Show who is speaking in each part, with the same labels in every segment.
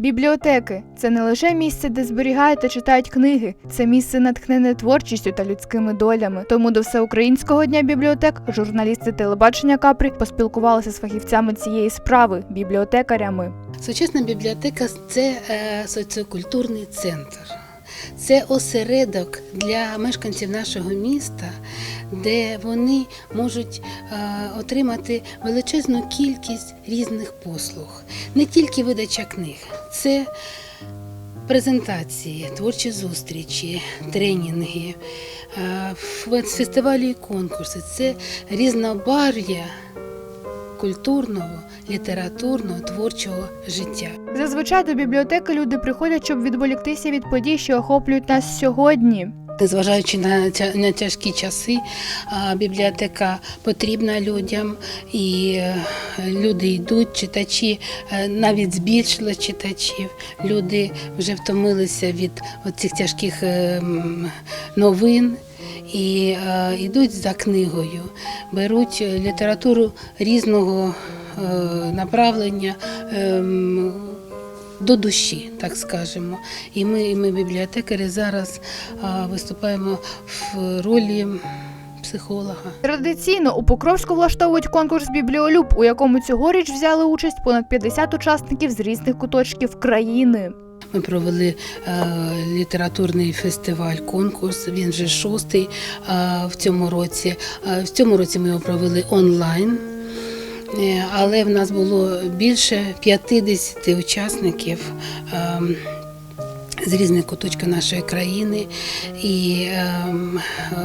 Speaker 1: Бібліотеки це не лише місце, де зберігають та читають книги, це місце натхнене творчістю та людськими долями. Тому до всеукраїнського дня бібліотек журналісти телебачення Капрі поспілкувалися з фахівцями цієї справи бібліотекарями.
Speaker 2: Сучасна бібліотека це е, соціокультурний центр. Це осередок для мешканців нашого міста, де вони можуть е, отримати величезну кількість різних послуг. Не тільки видача книг, це презентації, творчі зустрічі, тренінги, е, фестивалі і конкурси. Це різнобарв'я культурного, літературного, творчого життя.
Speaker 1: Зазвичай до бібліотеки люди приходять, щоб відволіктися від подій, що охоплюють нас сьогодні.
Speaker 2: Незважаючи на, тяжкі часи, бібліотека потрібна людям, і е, люди йдуть, читачі е, навіть збільшили читачів. Люди вже втомилися від цих тяжких е, новин. І е, йдуть за книгою, беруть е, літературу різного е, направлення ем, до душі, так скажемо. І ми, і ми бібліотекарі, зараз а, виступаємо в ролі психолога.
Speaker 1: Традиційно у Покровську влаштовують конкурс Бібліолюб, у якому цьогоріч взяли участь понад 50 учасників з різних куточків країни.
Speaker 2: Ми провели е, літературний фестиваль, конкурс. Він вже шостий е, в цьому році. Е, в цьому році ми його провели онлайн. Е, Але в нас було більше 50 учасників е, з різних куточків нашої країни, і ем, е,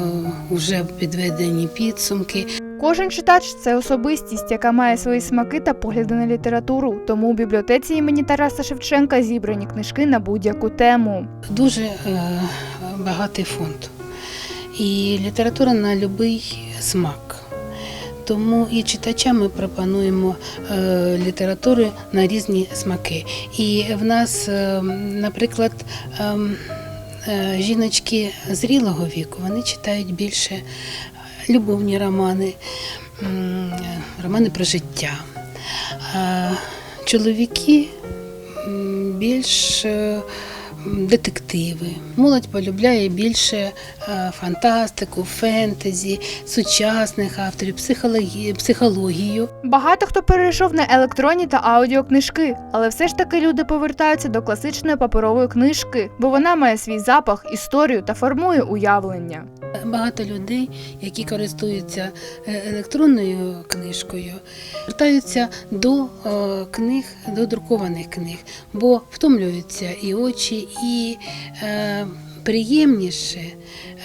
Speaker 2: вже підведені підсумки.
Speaker 1: Кожен читач це особистість, яка має свої смаки та погляди на літературу. Тому у бібліотеці імені Тараса Шевченка зібрані книжки на будь-яку тему.
Speaker 2: Дуже е, багатий фонд. І література на будь-який смак. Тому і читачам ми пропонуємо е, літератури на різні смаки. І в нас, е, наприклад, ем, е, жіночки зрілого віку вони читають більше любовні романи, романи про життя. Чоловіки більш детективи. Молодь полюбляє більше е, фантастику, фентезі, сучасних авторів, психологію.
Speaker 1: Багато хто перейшов на електронні та аудіокнижки, але все ж таки люди повертаються до класичної паперової книжки, бо вона має свій запах, історію та формує уявлення.
Speaker 2: Багато людей, які користуються е, електронною книжкою, звертаються до е, книг, до друкованих книг, бо втомлюються і очі, і е, приємніше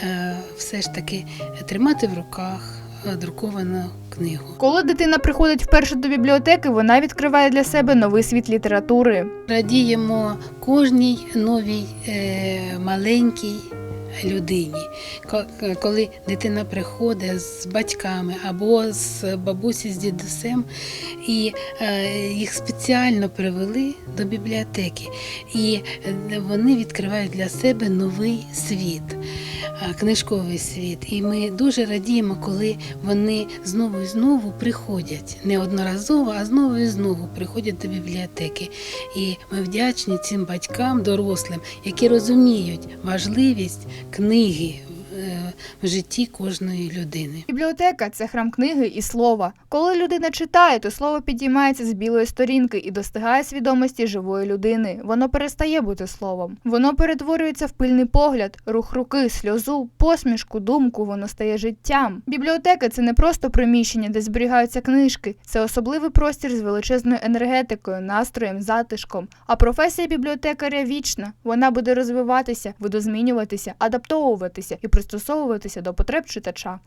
Speaker 2: е, все ж таки тримати в руках е, друковану книгу.
Speaker 1: Коли дитина приходить вперше до бібліотеки, вона відкриває для себе новий світ літератури.
Speaker 2: Радіємо кожній новій е, маленькій людині. Ко- Коли дитина приходить з батьками або з бабусі з дідусем, і е, їх спеціально привели до бібліотеки, і е, вони відкривають для себе новий світ. Е, Книжковий світ, і ми дуже радіємо, коли вони знову і знову приходять не одноразово, а знову і знову приходять до бібліотеки. І ми вдячні цим батькам, дорослим, які розуміють важливість книги в житті кожної людини.
Speaker 1: Бібліотека це храм книги і слова. Коли людина читає, то слово підіймається з білої сторінки і достигає свідомості живої людини. Воно перестає бути словом. Воно перетворюється в пильний погляд, рух руки, сльозу, посмішку, думку. Воно стає життям. Бібліотека це не просто приміщення, де зберігаються книжки. Це особливий простір з величезною енергетикою, настроєм, затишком. А професія бібліотекаря вічна. Вона буде розвиватися, видозмінюватися, адаптовуватися і пристосовуватися до потреб читача.